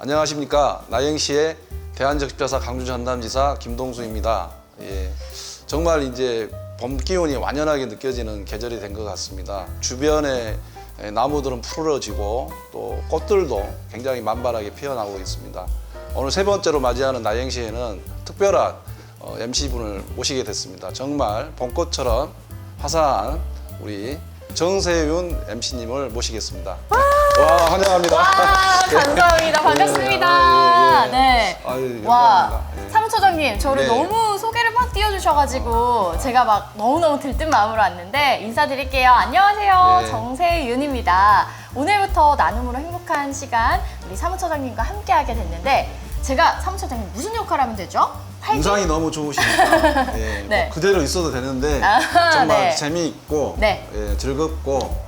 안녕하십니까 나영시의 대한적십자사 강주 전담지사 김동수입니다. 예, 정말 이제 봄 기온이 완연하게 느껴지는 계절이 된 것 같습니다. 주변에 예, 나무들은 푸르러지고 또 꽃들도 굉장히 만발하게 피어나고 있습니다. 오늘 세 번째로 맞이하는 나영시에는 특별한 어, MC분을 모시게 됐습니다. 정말 봄꽃처럼 화사한 우리 정세윤 MC님을 모시겠습니다. 와 환영합니다. 와 감사합니다 반갑습니다 예, 예, 예. 네. 아유, 와 영광입니다. 예. 사무처장님 저를 네. 너무 소개를 막 띄워주셔가지고 제가 막 너무너무 들뜬 마음으로 왔는데 인사드릴게요 안녕하세요 네. 정세윤입니다 오늘부터 나눔으로 행복한 시간 우리 사무처장님과 함께하게 됐는데 제가 사무처장님 무슨 역할 하면 되죠? 인상이 너무 좋으시니까 예, 뭐 네. 그대로 있어도 되는데 아, 정말 네. 재미있고 네. 예, 즐겁고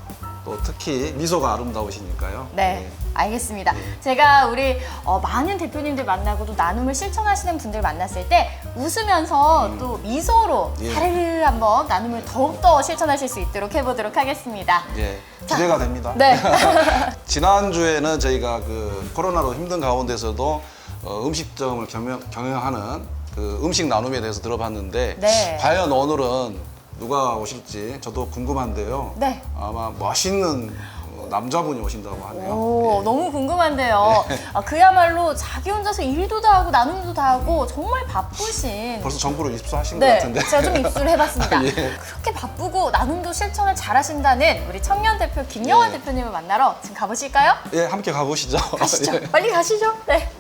또 특히 미소가 아름다우시니까요. 네, 예. 알겠습니다. 제가 우리 어, 많은 대표님들 만나고도 나눔을 실천하시는 분들 만났을 때 웃으면서 또 미소로 예. 사르르 한번 나눔을 더욱더 실천하실 수 있도록 해보도록 하겠습니다. 예, 기대가 됩니다. 네. 지난주에는 저희가 그 코로나로 힘든 가운데서도 어, 음식점을 경영, 경영하는 그 음식 나눔에 대해서 들어봤는데 네. 과연 오늘은 누가 오실지 저도 궁금한데요. 네. 아마 멋있는 어, 남자분이 오신다고 하네요. 오, 예. 너무 궁금한데요. 아, 그야말로 자기 혼자서 일도 다 하고 나눔도 다 하고 정말 바쁘신 벌써 정부로 입수하신 것 네, 같은데. 제가 좀 입수를 해봤습니다. 예. 그렇게 바쁘고 나눔도 실천을 잘하신다는 우리 청년 대표 김영환 예. 대표님을 만나러 지금 가보실까요? 예, 함께 가보시죠. 가시죠. 예. 빨리 가시죠. 네.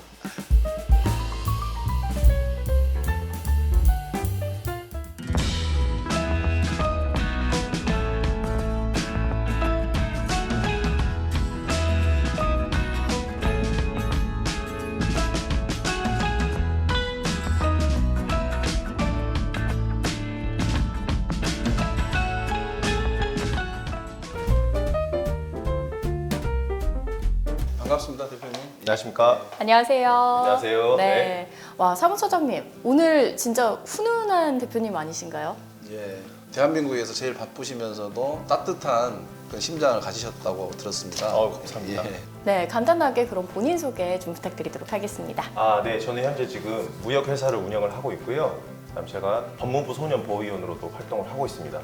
안녕하세요. 안녕하세요. 네. 네. 와 사무처장님 오늘 진짜 훈훈한 대표님 아니신가요? 예, 대한민국에서 제일 바쁘시면서도 따뜻한 그 심장을 가지셨다고 들었습니다. 어우, 감사합니다. 예. 네, 간단하게 그럼 본인 소개 좀 부탁드리도록 하겠습니다. 아, 네. 저는 현재 지금 무역 회사를 운영을 하고 있고요. 그다음 제가 법무부 소년보호위원으로도 활동을 하고 있습니다.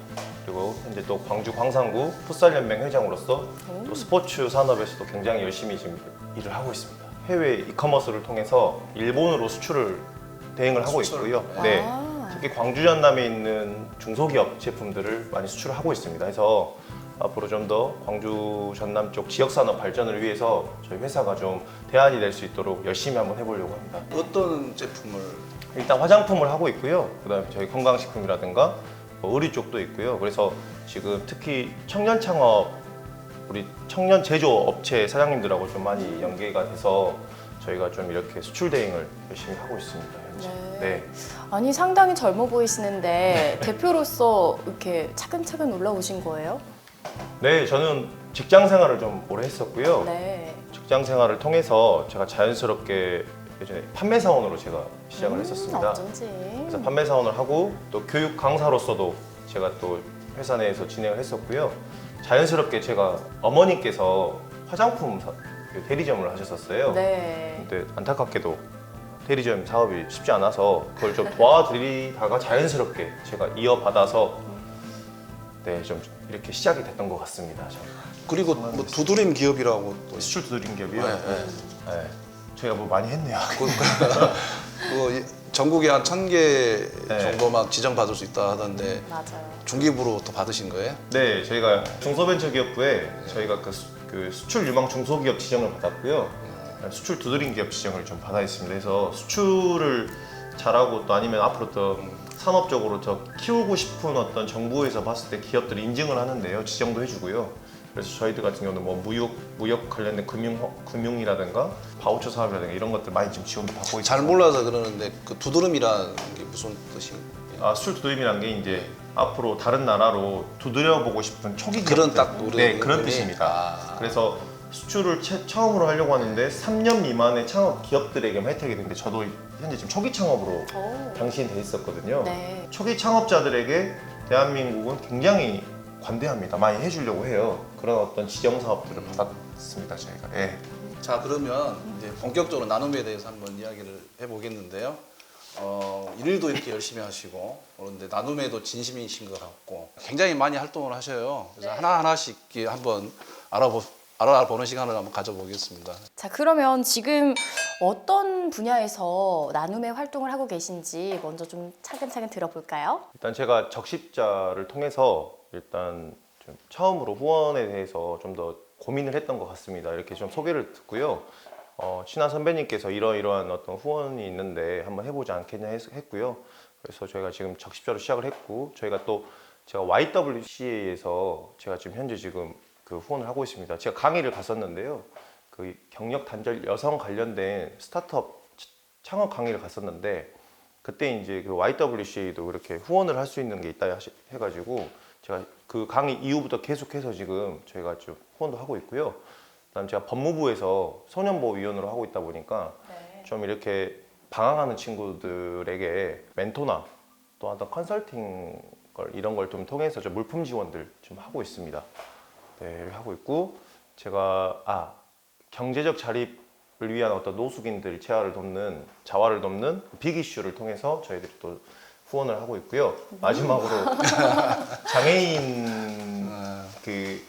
그리고 현재 또 광주 광산구 풋살연맹 회장으로서 또 스포츠 산업에서도 굉장히 열심히 지금 일을 하고 있습니다. 해외 이커머스를 통해서 일본으로 수출을 대행을 하고 수출. 있고요. 네. 아. 특히 광주 전남에 있는 중소기업 제품들을 많이 수출을 하고 있습니다. 그래서 앞으로 좀 더 광주 전남 쪽 지역 산업 발전을 위해서 저희 회사가 좀 대안이 될 수 있도록 열심히 한번 해보려고 합니다. 어떤 제품을 일단 화장품을 하고 있고요. 그다음에 저희 건강식품이라든가 뭐 의류 쪽도 있고요. 그래서 지금 특히 청년 창업 우리 청년 제조 업체 사장님들하고 좀 많이 연계가 돼서 저희가 좀 이렇게 수출 대행을 열심히 하고 있습니다. 현재. 네. 네. 아니 상당히 젊어 보이시는데 대표로서 이렇게 차근차근 올라오신 거예요? 네, 저는 직장 생활을 좀 오래 했었고요. 네. 직장 생활을 통해서 제가 자연스럽게 예전에 판매 사원으로 제가 시작을 음, 했었습니다. 어쩐지. 그래서 판매 사원을 하고 또 교육 강사로서도 제가 또 회사 내에서 진행을 했었고요. 자연스럽게 제가 어머니께서 화장품 사- 그 대리점을 하셨었어요. 네. 근데 안타깝게도 대리점 사업이 쉽지 않아서 그걸 좀 도와드리다가 자연스럽게 제가 이어받아서 네, 좀 이렇게 시작이 됐던 것 같습니다. 저는. 그리고 뭐 두드림 기업이라고 또 수출 두드림 기업이요. 네, 네. 네. 저희가 뭐 많이 했네요. 그, 전국에 한 천 개 네. 정도만 지정받을 수 있다 하던데 맞아요. 중기부로 또 받으신 거예요? 네, 저희가 중소벤처기업부에 저희가 그, 수, 그 수 출 유망 중소기업 지정을 받았고요. 수출 두드림 기업 지정을 좀 받아 있습니다. 그래서 수출을 잘하고 또 아니면 앞으로 더 산업적으로 더 키우고 싶은 어떤 정부에서 봤을 때 기업들이 인증을 하는데요. 지정도 해주고요. 그래서 저희들 같은 경우는 뭐 무역 무역 관련된 금융 금융이라든가 바우처 사업이라든가 이런 것들 많이 지금 지원도 받고 있어요. 잘 몰라서 그러는데 그 두드림이라는 게 무슨 뜻이에요? 아, 수출 두드림이라는 게 이제 앞으로 다른 나라로 두드려 보고 싶은 초기 그런 기업들. 딱 우리 네 그런? 뜻입니다. 아. 그래서 수출을 채- 처음으로 하려고 하는데 3년 미만의 창업 기업들에게만 혜택이 되는데 저도 현재 지금 초기 창업으로 오. 당시엔 돼 있었거든요. 네. 초기 창업자들에게 대한민국은 굉장히 관대합니다. 많이 해주려고 해요. 그런 어떤 지정 사업들을 받았습니다 저희가. 예. 자 그러면 이제 본격적으로 나눔에 대해서 한번 이야기를 해보겠는데요. 어, 일도 이렇게 열심히 하시고 그런데 나눔에도 진심이신 것 같고 굉장히 많이 활동을 하셔요. 그래서 하나 하나씩 이렇게 한번 알아보 알아보는 시간을 한번 가져보겠습니다. 자, 그러면 지금 어떤 분야에서 나눔의 활동을 하고 계신지 먼저 좀 차근차근 들어볼까요? 일단 제가 적십자를 통해서 일단 좀 처음으로 후원에 대해서 좀 더 고민을 했던 것 같습니다. 이렇게 좀 소개를 듣고요. 어, 친한 선배님께서 이러이러한 어떤 후원이 있는데 한번 해보지 않겠냐 했, 했고요. 그래서 저희가 지금 적십자로 시작을 했고 저희가 또 제가 YWCA에서 제가 지금 현재 지금 그 후원을 하고 있습니다. 제가 강의를 갔었는데요. 그 경력 단절 여성 관련된 스타트업 창업 강의를 갔었는데 그때 이제 그 YWCA도 이렇게 후원을 할 수 있는 게 있다 해가지고 제가 그 강의 이후부터 계속해서 지금 저희가 좀 후원도 하고 있고요. 그다음 제가 법무부에서 소년보호위원으로 하고 있다 보니까 좀 이렇게 방황하는 친구들에게 멘토나 또 어떤 컨설팅 걸 이런 걸 좀 통해서 좀 물품 지원들 좀 하고 있습니다. 네, 하고 있고 제가 아 경제적 자립을 위한 어떤 노숙인들 재활을 돕는 자활을 돕는 빅 이슈를 통해서 저희들이 또 후원을 하고 있고요. 마지막으로 장애인 그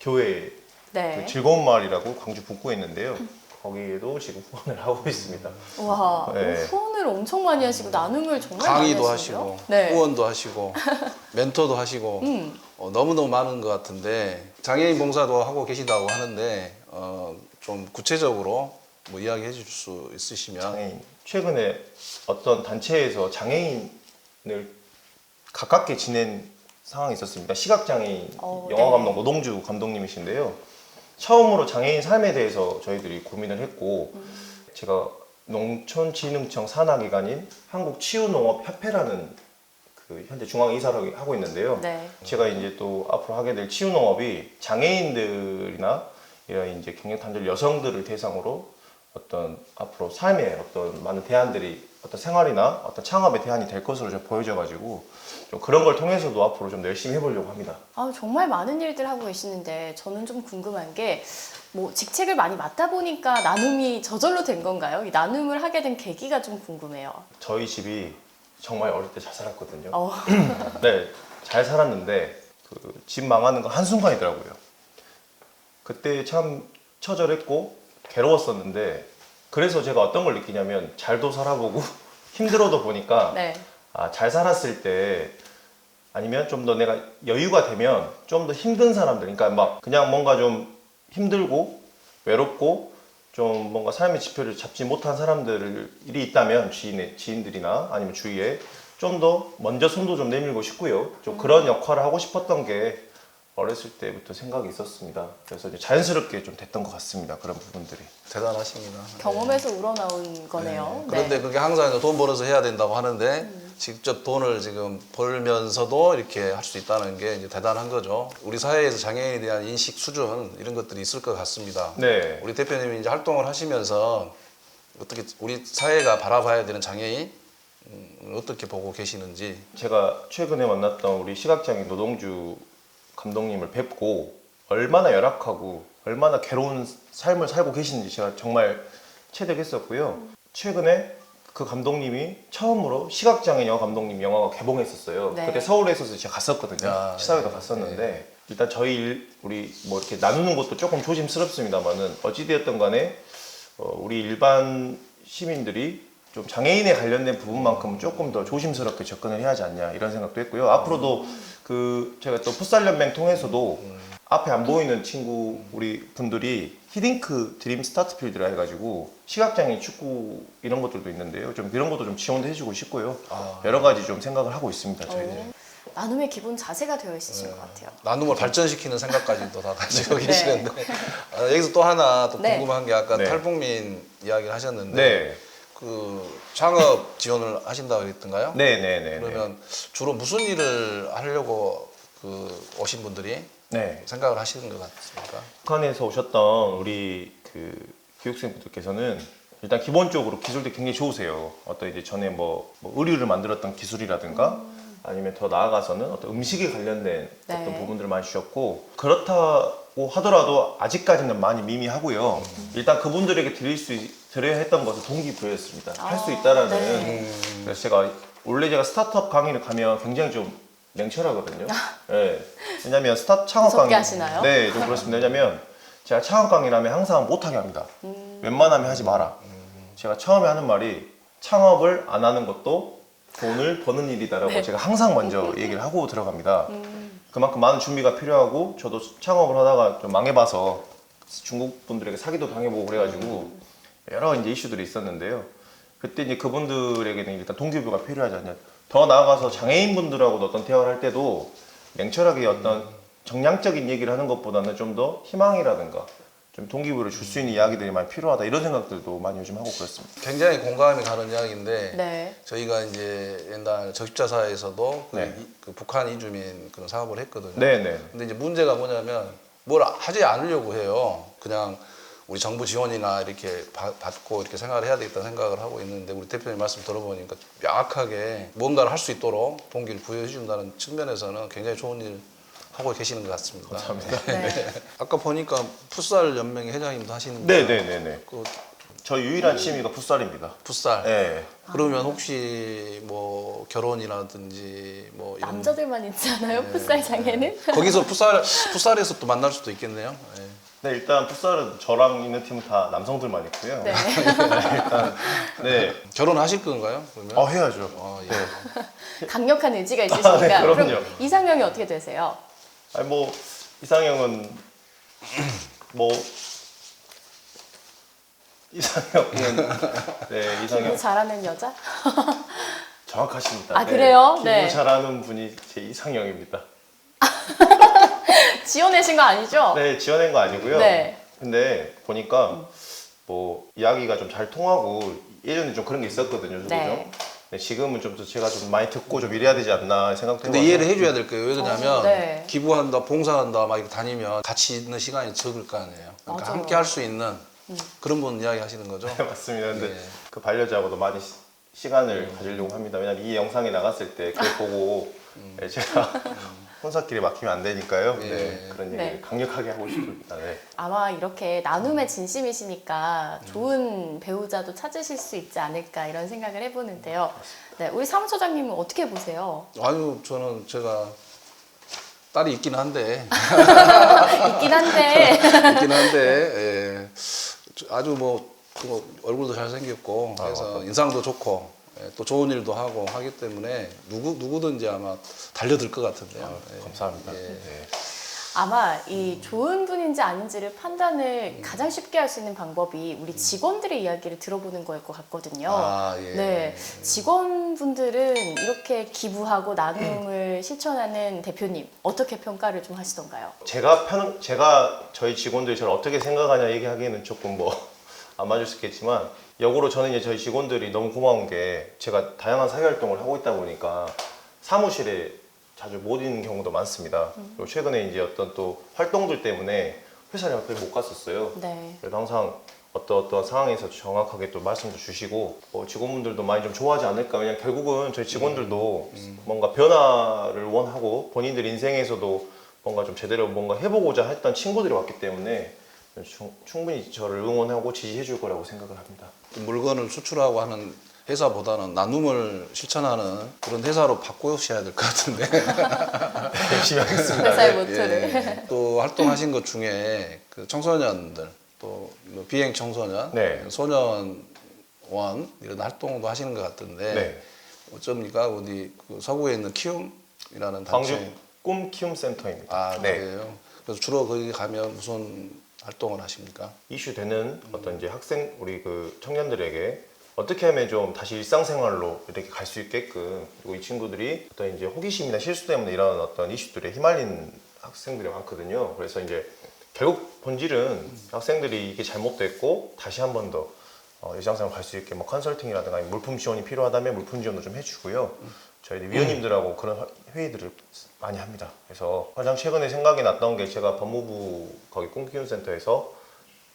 교회 네. 그 즐거운 마을이라고 광주 북구에 있는데요. 거기에도 지금 후원을 하고 있습니다. 와, 네. 후원을 엄청 많이 하시고 나눔을 정말 많이 강의도 하시네요. 하시고 네. 후원도 하시고 멘토도 하시고 음. 어, 너무너무 많은 것 같은데 장애인 봉사도 하고 계시다고 하는데 어, 좀 구체적으로 뭐 이야기해 줄수 있으시면 장애인 최근에 어떤 단체에서 장애인을 가깝게 지낸 상황이 있었습니다. 시각장애인 어, 영화 네. 감독 노동주 감독님이신데요. 처음으로 장애인 삶에 대해서 저희들이 고민을 했고 제가 농촌진흥청 산하기관인 한국치유농업협회라는 그 현재 중앙 이사를 하고 있는데요. 네. 제가 이제 또 앞으로 하게 될 치유 농업이 장애인들이나 이런 이제 경력 단절 여성들을 대상으로 어떤 앞으로 삶의 어떤 많은 대안들이 어떤 생활이나 어떤 창업의 대안이 될 것으로 좀 보여져가지고 좀 그런 걸 통해서도 앞으로 좀 열심히 해보려고 합니다. 아, 정말 많은 일들 하고 계시는데 저는 좀 궁금한 게 뭐 직책을 많이 맡다 보니까 나눔이 저절로 된 건가요? 이 나눔을 하게 된 계기가 좀 궁금해요. 저희 집이 정말 어릴 때 잘 살았거든요. 어, 네, 잘 살았는데 그 집 망하는 건 한순간이더라고요. 그때 참 처절했고 괴로웠었는데 그래서 제가 어떤 걸 느끼냐면 잘도 살아보고 힘들어도 보니까 네. 아, 잘 살았을 때 아니면 좀 더 내가 여유가 되면 좀 더 힘든 사람들 그러니까 막 그냥 뭔가 좀 힘들고 외롭고 좀 뭔가 삶의 지표를 잡지 못한 사람들이 있다면 지인의 지인들이나 아니면 주위에 좀 더 먼저 손도 좀 내밀고 싶고요. 좀 그런 역할을 하고 싶었던 게 어렸을 때부터 생각이 있었습니다. 그래서 이제 자연스럽게 좀 됐던 것 같습니다. 그런 부분들이. 대단하십니다. 경험에서 우러나온 거네요. 그런데 네. 그게 항상 이제 돈 벌어서 해야 된다고 하는데 직접 돈을 지금 벌면서도 이렇게 할 수 있다는 게 이제 대단한 거죠. 우리 사회에서 장애인에 대한 인식 수준 이런 것들이 있을 것 같습니다. 네. 우리 대표님이 이제 활동을 하시면서 어떻게 우리 사회가 바라봐야 되는 장애인 음, 어떻게 보고 계시는지 제가 최근에 만났던 우리 시각장애인 노동주 감독님을 뵙고 얼마나 열악하고 얼마나 괴로운 삶을 살고 계시는지 제가 정말 체득했었고요. 최근에 그 감독님이 처음으로 시각장애인 영화 감독님 영화가 개봉했었어요. 네. 그때 서울에 있어서 제가 갔었거든요. 야, 시사회도 네. 갔었는데 일단 저희 일, 우리 뭐 이렇게 나누는 것도 조금 조심스럽습니다만은 어찌되었던 간에 어, 우리 일반 시민들이 좀 장애인에 관련된 부분만큼은 조금 더 조심스럽게 접근을 해야 하지 않냐 이런 생각도 했고요. 앞으로도 그 제가 또 풋살 연맹 통해서도 앞에 안 보이는 친구 우리 분들이 히딩크 드림 스타트 필드라 해가지고 시각장애인 축구 이런 것들도 있는데요. 좀 이런 것도 좀 지원도 해주고 싶고요. 여러 가지 좀 생각을 하고 있습니다. 저희들이. 어, 나눔의 기본 자세가 되어 있으신 것 같아요. 나눔을 발전시키는 생각까지도 다 가지고 네. 계시는데 아, 여기서 또 하나 또 네. 궁금한 게 아까 네. 탈북민 이야기를 하셨는데 네, 그 창업 지원을 하신다고 했던가요? 네, 네, 네, 네. 그러면 주로 무슨 일을 하려고 그 오신 분들이 네. 생각을 하시는 것 같습니까? 북한에서 오셨던 우리 그 교육생분들께서는 일단 기본적으로 기술도 굉장히 좋으세요. 어떤 이제 전에 뭐, 뭐 의류를 만들었던 기술이라든가 아니면 더 나아가서는 어떤 음식에 관련된 네. 어떤 부분들을 많이 주셨고 그렇다고 하더라도 아직까지는 많이 미미하고요. 일단 그분들에게 드릴 수 있- 드려야 했던 것은 동기부여였습니다. 할수 아, 있다라는 네. 그래서 제가 원래 제가 스타트업 강의를 가면 굉장히 좀 냉철하거든요. 예. 왜냐면 스타 창업 무섭게 강의 하시나요? 네, 좀 그렇습니다. 왜냐면 제가 창업 강의라면 항상 못하게 합니다. 음. 웬만하면 하지 마라. 제가 처음에 하는 말이 창업을 안 하는 것도 돈을 버는 일이다라고 네. 제가 항상 먼저 얘기를 하고 들어갑니다. 음. 그만큼 많은 준비가 필요하고 저도 창업을 하다가 좀 망해봐서 중국 분들에게 사기도 당해보고 그래가지고 여러 이제 이슈들이 있었는데요. 그때 이제 그분들에게는 일단 동기부여가 필요하지 않냐. 더 나아가서 장애인 분들하고도 어떤 대화를 할 때도 냉철하게 어떤 정량적인 얘기를 하는 것보다는 좀 더 희망이라든가 좀 동기부여를 줄 수 있는 이야기들이 많이 필요하다 이런 생각들도 많이 요즘 하고 그렇습니다. 굉장히 공감이 가는 이야기인데 네. 저희가 이제 옛날 적십자사에서도 그, 네. 이- 그 북한 이주민 그런 사업을 했거든요. 네네. 근데 이제 문제가 뭐냐면 뭘 하지 않으려고 해요. 그냥 우리 정부 지원이나 이렇게 받- 받고 이렇게 생활을 해야 되겠다 생각을 하고 있는데 우리 대표님 말씀 들어보니까 명확하게 뭔가를 할 수 있도록 동기를 부여해 준다는 측면에서는 굉장히 좋은 일 하고 계시는 것 같습니다. 감사합니다. 네. 아까 보니까 풋살 연맹 회장님도 하시는데 네네 네 네. 그저 유일한 취미가 풋살입니다. 풋살. 네. 그러면 혹시 뭐 결혼이라든지 뭐 이런 남자들만 있지 않아요? 네. 풋살장에는? 거기서 풋살 풋살에서 또 만날 수도 있겠네요. 예. 네, 일단 풋살은 저랑 있는 팀은 다 남성들만 있고요. 네. 일단 네. 결혼하실 건가요? 그러면? 어 해야죠. 아, 예. 네. 강력한 의지가 있으시니까. 네, 그럼요. 그럼 이상형이 어떻게 되세요? 아니 뭐 이상형은 뭐 이상형은 네 이상형 잘하는 여자? 정확하십니다. 아, 그래요? 기부 네. 잘하는 분이 제 이상형입니다. 지어내신 거 아니죠? 네 지어낸 거 아니고요. 네. 근데 보니까 뭐 이야기가 좀 잘 통하고 예전에 좀 그런 게 있었거든요. 저도 네. 좀. 네, 지금은 좀더 제가 좀 많이 듣고 좀 이래야 되지 않나 생각도 근데 해봐서. 이해를 해줘야 될 거예요. 왜 그러냐면 어, 네. 기부한다, 봉사한다 막 이렇게 다니면 같이 있는 시간이 적을 거 아니에요. 그러니까 맞아요. 음. 함께 할 수 있는 그런 분 이야기 하시는 거죠. 네, 맞습니다. 근데 예. 그 반려자하고도 많이 시, 시간을 가지려고 합니다. 왜냐면 이 영상이 나갔을 때 그걸 보고 네, 제가 혼사끼리 막히면 안 되니까요. 네, 예. 그런 얘기를 네. 강력하게 하고 싶습니다. 네. 아마 이렇게 나눔의 진심이시니까 좋은 배우자도 찾으실 수 있지 않을까 이런 생각을 해보는데요. 네, 우리 사무처장님은 어떻게 보세요? 아유 저는 제가 딸이 있긴 한데 있긴 한데 있긴 한데 예. 아주 뭐 그거 얼굴도 잘 생겼고 아, 그래서. 인상도 좋고 예, 또 좋은 일도 하고 하기 때문에 누구 누구든지 아마 달려들 것 같은데요. 예. 감사합니다. 예. 네. 아마 이 좋은 분인지 아닌지를 판단을 가장 쉽게 할 수 있는 방법이 우리 직원들의 이야기를 들어보는 거일 것 같거든요. 아, 예. 네, 직원분들은 이렇게 기부하고 나눔을 실천하는 대표님 어떻게 평가를 좀 하시던가요? 제가 편 제가 저희 직원들이 저를 어떻게 생각하냐 얘기하기에는 조금 뭐 안 맞을 수 있겠지만 역으로 저는 이제 저희 직원들이 너무 고마운 게 제가 다양한 사회 활동을 하고 있다 보니까 사무실에 자주 못 있는 경우도 많습니다. 그리고 최근에 이제 어떤 또 활동들 때문에 회사를 어떻게 못 갔었어요. 네. 그래도 항상 어떤 어떤 상황에서 정확하게 또 말씀도 주시고 뭐 직원분들도 많이 좀 좋아하지 않을까 왜냐면 결국은 저희 직원들도 뭔가 변화를 원하고 본인들 인생에서도 뭔가 좀 제대로 뭔가 해보고자 했던 친구들이 왔기 때문에 충- 충분히 저를 응원하고 지지해 줄 거라고 생각을 합니다. 물건을 수출하고 하는 회사보다는 나눔을 실천하는 그런 회사로 바꾸셔야 될 것 같은데. 열심히 하겠습니다. 회사의 네. 모토를. 예. 또 활동하신 것 중에 그 청소년들 또뭐 비행 청소년, 네. 소년원 이런 활동도 하시는 것 같은데 네. 어쩝니까 어디 그 서구에 있는 키움이라는 광주 단체 꿈 키움 센터입니다. 아 네. 그래요. 그래서 주로 거기 가면 무슨 활동을 하십니까? 이슈되는 어떤 이제 학생 우리 그 청년들에게 어떻게 하면 좀 다시 일상생활로 이렇게 갈 수 있게끔 그리고 이 친구들이 어떤 이제 호기심이나 실수 때문에 이런 어떤 이슈들에 휘말린 학생들이 많거든요. 그래서 이제 결국 본질은 학생들이 이게 잘못됐고 다시 한 번더 어, 일상생활 갈 수 있게 뭐 컨설팅이라든가 물품 지원이 필요하다면 물품 지원도 좀 해주고요. 저희 위원님들하고 그런 화- 회의들을 많이 합니다. 그래서 가장 최근에 생각이 났던 게 제가 법무부 거기 꿈키운센터에서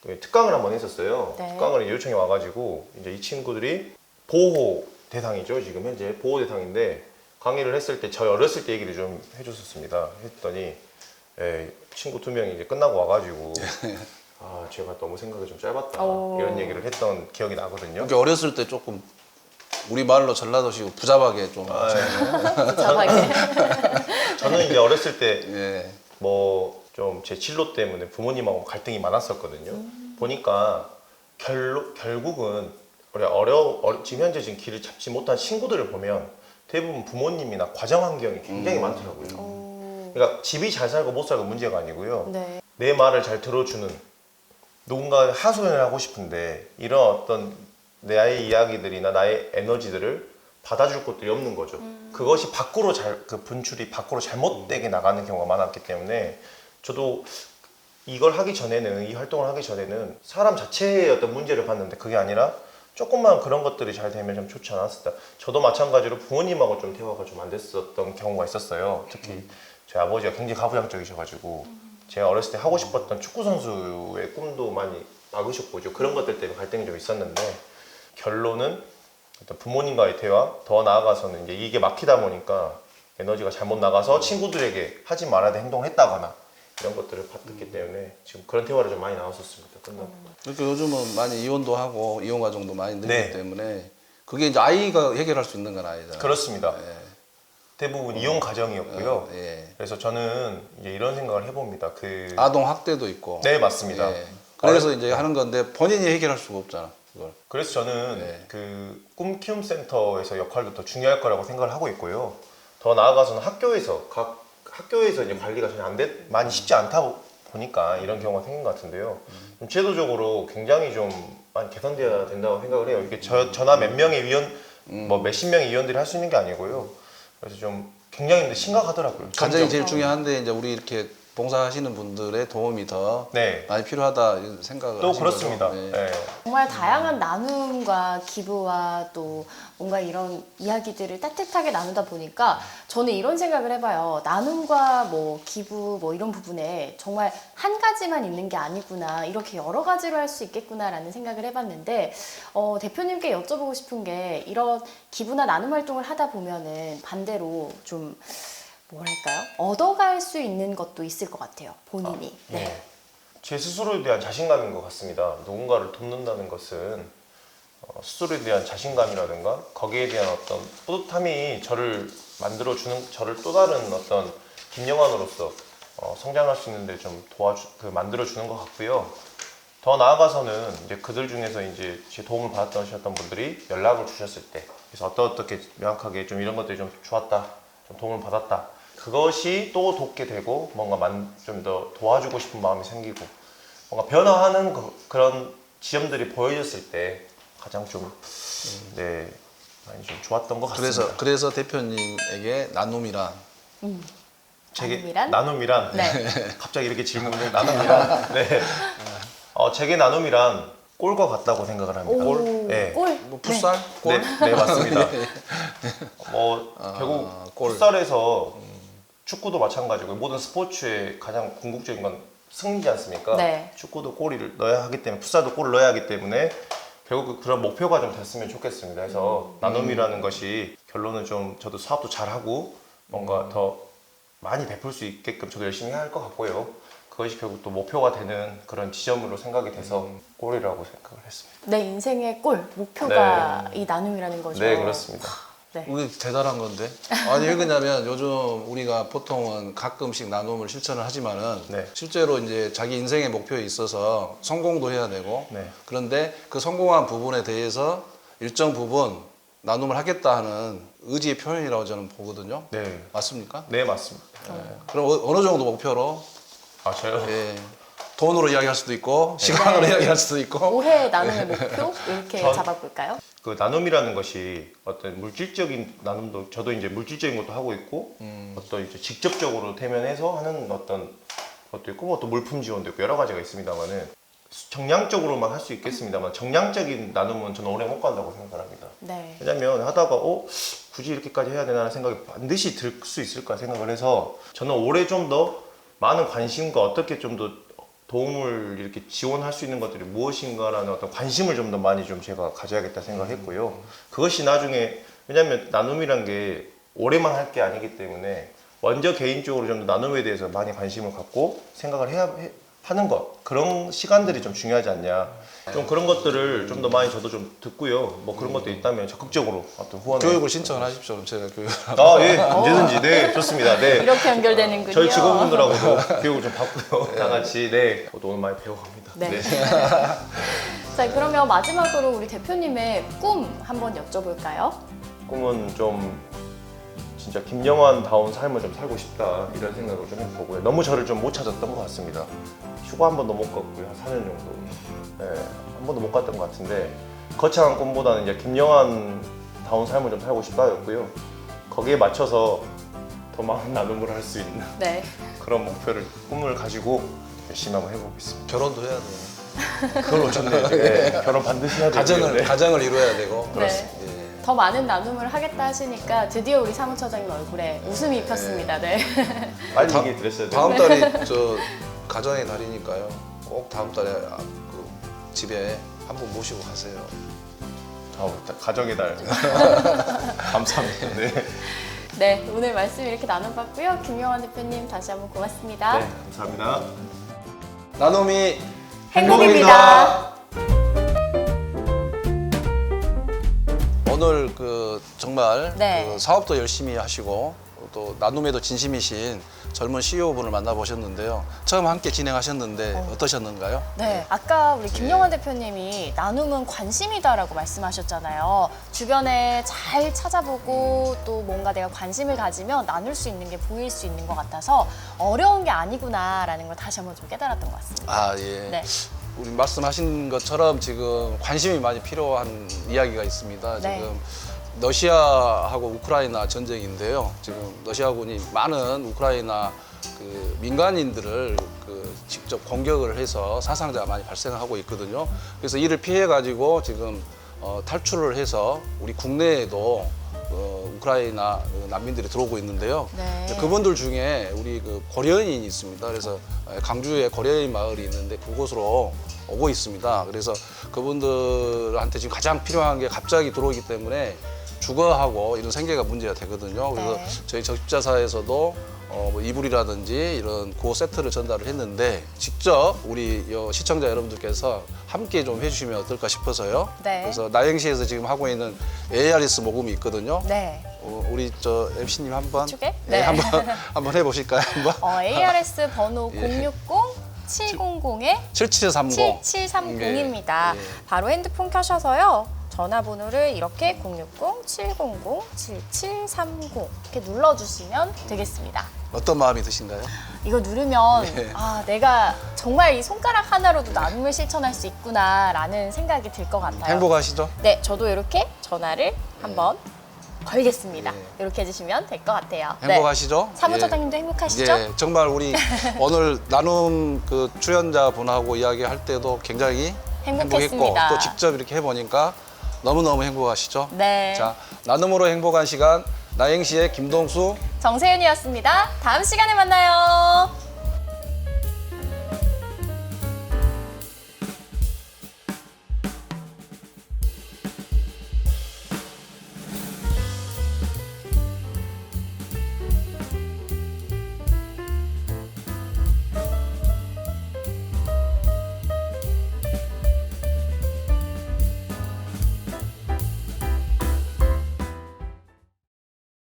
그 특강을 한 번 했었어요. 네. 특강을 요청이 와가지고 이제 이 친구들이 보호 대상이죠. 지금 현재 보호 대상인데 강의를 했을 때 저희 어렸을 때 얘기를 좀 해줬었습니다. 했더니 예, 친구 두 명이 이제 끝나고 와가지고 아 제가 너무 생각이 좀 짧았다 오. 이런 얘기를 했던 기억이 나거든요. 이렇게 어렸을 때 조금 우리 말로 전라도식으로 부자하게 좀 아, 예. 저는 이제 어렸을 때 예. 뭐좀 제 진로 때문에 부모님하고 갈등이 많았었거든요. 보니까 결로, 결국은 우리 어려, 어려 지금 현재 지금 길을 잡지 못한 친구들을 보면 대부분 부모님이나 과정 환경이 굉장히 많더라고요. 오, 그러니까 집이 잘 살고 못 살고 문제가 아니고요. 네. 내 말을 잘 들어주는 누군가 하소연을 하고 싶은데 이런 어떤 나의 이야기들이나 나의 에너지들을 받아줄 것들이 없는 거죠. 그것이 밖으로 잘 그 분출이 밖으로 잘못되게 나가는 경우가 많았기 때문에 저도 이걸 하기 전에는 이 활동을 하기 전에는 사람 자체의 어떤 문제를 봤는데 그게 아니라 조금만 그런 것들이 잘 되면 좀 좋지 않았을까. 저도 마찬가지로 부모님하고 좀 대화가 좀 안 됐었던 경우가 있었어요. 특히 제 아버지가 굉장히 가부장적이셔가지고 제가 어렸을 때 하고 싶었던 축구 선수의 꿈도 많이 막으셨고 좀 그런 것들 때문에 갈등이 좀 있었는데 결론은 어떤 부모님과의 대화 더 나아가서는 이제 이게 막히다 보니까 에너지가 잘못 나가서 친구들에게 하지 말아야 될 행동을 했다거나 이런 것들을 봤기 때문에 지금 그런 대화를 좀 많이 나왔었습니다. 끝나고. 그러니까 요즘은 많이 이혼도 하고 이혼 가정도 많이 늘기 네. 때문에 그게 이제 아이가 해결할 수 있는 건 아니잖아요. 그렇습니다. 예. 대부분 이혼 가정이었고요. 예. 그래서 저는 이제 이런 생각을 해봅니다. 그 아동 학대도 있고. 네 맞습니다. 예. 그래서 이제 하는 건데 본인이 해결할 수가 없잖아. 그걸. 그래서 저는 네. 그 꿈키움 센터에서 역할도 더 중요할 거라고 생각을 하고 있고요. 더 나아가서는 학교에서 각 학교에서 이제 관리가 전혀 안 돼, 많이 쉽지 않다 보- 보니까 이런 경우가 생긴 것 같은데요. 좀 제도적으로 굉장히 좀 많이 개선돼야 된다고 생각을 해요. 이게 저, 저나 몇 명의 위원, 뭐 몇십 명의 위원들이 할 수 있는 게 아니고요. 그래서 좀 굉장히 근데 심각하더라고요. 점점. 제일 중요한데 이제 우리 이렇게 봉사하시는 분들의 도움이 더 네. 많이 필요하다 이런 생각을 또 하신 그렇습니다. 거죠. 예. 네. 정말 다양한 나눔과 기부와 또 뭔가 이런 이야기들을 따뜻하게 나누다 보니까 저는 이런 생각을 해봐요. 나눔과 뭐 기부 뭐 이런 부분에 정말 한 가지만 있는 게 아니구나. 이렇게 여러 가지로 할 수 있겠구나라는 생각을 해봤는데 어, 대표님께 여쭤보고 싶은 게 이런 기부나 나눔 활동을 하다 보면은 반대로 좀 뭐랄까요? 얻어갈 수 있는 것도 있을 것 같아요. 본인이. 네. 제 스스로에 대한 자신감인 것 같습니다. 누군가를 돕는다는 것은 어, 스스로에 대한 자신감이라든가 거기에 대한 어떤 뿌듯함이 저를 만들어 주는 저를 또 다른 어떤 김영환으로서 어, 성장할 수 있는데 좀 도와주 그 만들어 주는 것 같고요. 더 나아가서는 이제 그들 중에서 이제 제 도움을 받았던 분들이 연락을 주셨을 때 그래서 어떠 어떻게 명확하게 좀 이런 것들이 좀 좋았다, 좀 도움을 받았다. 그것이 또 돕게 되고 뭔가 좀 더 도와주고 싶은 마음이 생기고 뭔가 변화하는 그, 런 지점들이 보여졌을 때 가장 좀 네, 많이 좀 좋았던 것 같습니다. 그래서 그래서 대표님에게 나눔이란 제게 나눔이란? 나눔이란 네. 갑자기 이렇게 질문을 나눔이란 네. 어, 제게 나눔이란 꼴과 같다고 생각을 합니다. 오, 네. 골. 뭐 풋살, 골, 네, 네 맞습니다. 뭐 결국 골. 풋살에서 축구도 마찬가지고 모든 스포츠의 가장 궁극적인 건 승리지 않습니까? 네. 축구도 골을 넣어야 하기 때문에 풋살도 골을 넣어야 하기 때문에 결국 그런 목표가 좀 됐으면 좋겠습니다. 그래서 음. 나눔이라는 것이 결론은 좀 저도 사업도 잘하고 뭔가 음. 더 많이 베풀 수 있게끔 저도 열심히 할 것 같고요. 그것이 결국 또 목표가 되는 그런 지점으로 생각이 돼서 음. 골이라고 생각을 했습니다. 내 인생의 골 목표가 이 나눔이라는 거죠. 네, 그렇습니다. 네. 우리 대단한 건데. 아니 왜 그러냐면 요즘 우리가 보통은 가끔씩 나눔을 실천을 하지만은 네. 실제로 이제 자기 인생의 목표에 있어서 성공도 해야 되고 네. 그런데 그 성공한 부분에 대해서 일정 부분 나눔을 하겠다 하는 의지의 표현이라고 저는 보거든요. 네, 맞습니까? 네 맞습니다. 그럼 어- 어느 정도 목표로 아 저요? 예, 돈으로 이야기할 수도 있고 시간으로 네. 이야기할 수도 있고 올해 나눔의 목표 이렇게 전- 잡아볼까요? 그 나눔이라는 것이 어떤 물질적인 나눔도 저도 이제 물질적인 것도 하고 있고 음. 어떤 이제 직접적으로 대면해서 하는 어떤 것도 있고 뭐또 물품 지원도 있고 여러 가지가 있습니다만은 정량적으로만 할 수 있겠습니다만 정량적인 나눔은 저는 오래 못 간다고 생각을 합니다. 네. 왜냐면 하다가 어 굳이 이렇게까지 해야 되나라는 생각이 반드시 들 수 있을까 생각을 해서 저는 올해 좀 더 많은 관심과 어떻게 좀 더 도움을 이렇게 지원할 수 있는 것들이 무엇인가라는 어떤 관심을 좀 더 많이 좀 제가 가져야겠다 생각을 했고요. 그것이 나중에 왜냐면 나눔이란 게 오래만 할 게 아니기 때문에 먼저 개인적으로 좀더 나눔에 대해서 많이 관심을 갖고 생각을 해야 해- 하는 것 그런 시간들이 좀 중요하지 않냐 좀 그런 것들을 좀 더 많이 저도 좀 듣고요 뭐 그런 것도 있다면 적극적으로 어떤 후원을 교육을 신청을 하십시오. 그럼 제가 교육을 아예 언제든지 네 좋습니다 네 이렇게 연결되는군요. 저희 직원분들하고도 교육을 좀 받고요 다 같이 네 저도 오늘 많이 배워갑니다 네. 자, 그러면 마지막으로 우리 대표님의 꿈 한번 여쭤볼까요? 꿈은 좀 진짜 김영환다운 삶을 좀 살고 싶다 이런 생각을 좀 해보고요. 너무 저를 좀 못 찾았던 것 같습니다. 휴가 한 번도 못 갔고요. 한 4년 정도. 네, 한 번도 못 갔던 것 같은데 거창한 꿈보다는 이제 김영환다운 삶을 좀 살고 싶다였고요. 거기에 맞춰서 더 많은 나눔을 할 수 있는 네. 그런 목표를 꿈을 가지고 열심히 한번 해보겠습니다. 결혼도 해야 돼요. 그걸로 좋네요. 네, 결혼 반드시 해야 되고요. 가정을 네. 가정을 이루어야 되고. 네. 예. 더 많은 나눔을 하겠다 하시니까 드디어 우리 사무처장님 얼굴에 웃음이 폈습니다. 네. 빨리 다- 얘기해 드렸어야 다음 되는데. 달이 저 가정의 달이니까요. 꼭 다음 달에 아, 그 집에 한 분 모시고 가세요. 아우, 가정의 달. 감사합니다. 네. 네, 오늘 말씀 이렇게 나눠봤고요. 김영환 대표님 다시 한번 고맙습니다. 네, 감사합니다. 나눔이 행복입니다. 오늘 그 정말 네. 그 사업도 열심히 하시고 또 나눔에도 진심이신 젊은 CEO 분을 만나보셨는데요. 처음 함께 진행하셨는데 어 떠셨는가요? 네, 아까 우리 김영환 대표님이 나눔은 관심이다라고 말씀하셨잖아요. 주변에 잘 찾아보고 또 뭔가 내가 관심을 가지면 나눌 수 있는 게 보일 수 있는 것 같아서 어려운 게 아니구나라는 걸 다시 한번 좀 깨달았던 것 같습니다. 아 예. 네. 우리 말씀하신 것처럼 지금 관심이 많이 필요한 이야기가 있습니다. 네. 지금 러시아하고 우크라이나 전쟁인데요. 지금 러시아군이 많은 우크라이나 그 민간인들을 그 직접 공격을 해서 사상자가 많이 발생하고 있거든요. 그래서 이를 피해 가지고 지금 어, 탈출을 해서 우리 국내에도 어, 우크라이나 그 난민들이 들어오고 있는데요. 네. 그분들 중에 우리 그 고려인이 있습니다. 그래서 강주에 고려인 마을이 있는데 그곳으로 오고 있습니다. 그래서 그분들한테 지금 가장 필요한 게 갑자기 들어오기 때문에 주거하고 이런 생계가 문제가 되거든요. 그래서 네. 저희 적십자사에서도 어, 뭐 이불이라든지 이런 고 세트를 전달을 했는데 직접 우리 여 시청자 여러분들께서 함께 좀 해주시면 어떨까 싶어서요. 네. 그래서 나영시에서 지금 하고 있는 ARS 모금이 있거든요. 네. 어, 우리 저 MC님 한번 이쪽에? 네, 네. 한번 한번 해보실까요? 한번 어, ARS 번호 예. 060-700에 7730 7730입니다. 예. 바로 핸드폰 켜셔서요. 전화번호를 이렇게 060-700-7730 이렇게 눌러주시면 되겠습니다. 어떤 마음이 드신가요? 이거 누르면 예. 아 내가 정말 이 손가락 하나로도 나눔을 실천할 수 있구나라는 생각이 들 것 같아요. 행복하시죠? 네, 저도 이렇게 전화를 한번 걸겠습니다. 예. 이렇게 해주시면 될 것 같아요. 네. 행복하시죠? 사무처장님도 예. 행복하시죠? 예, 정말 우리 오늘 나눔 그 출연자 분하고 이야기할 때도 굉장히 행복했고 행복했습니다. 또 직접 이렇게 해보니까 너무 너무 행복하시죠? 네. 자, 나눔으로 행복한 시간 나행시의 김동수 정세윤이었습니다. 다음 시간에 만나요.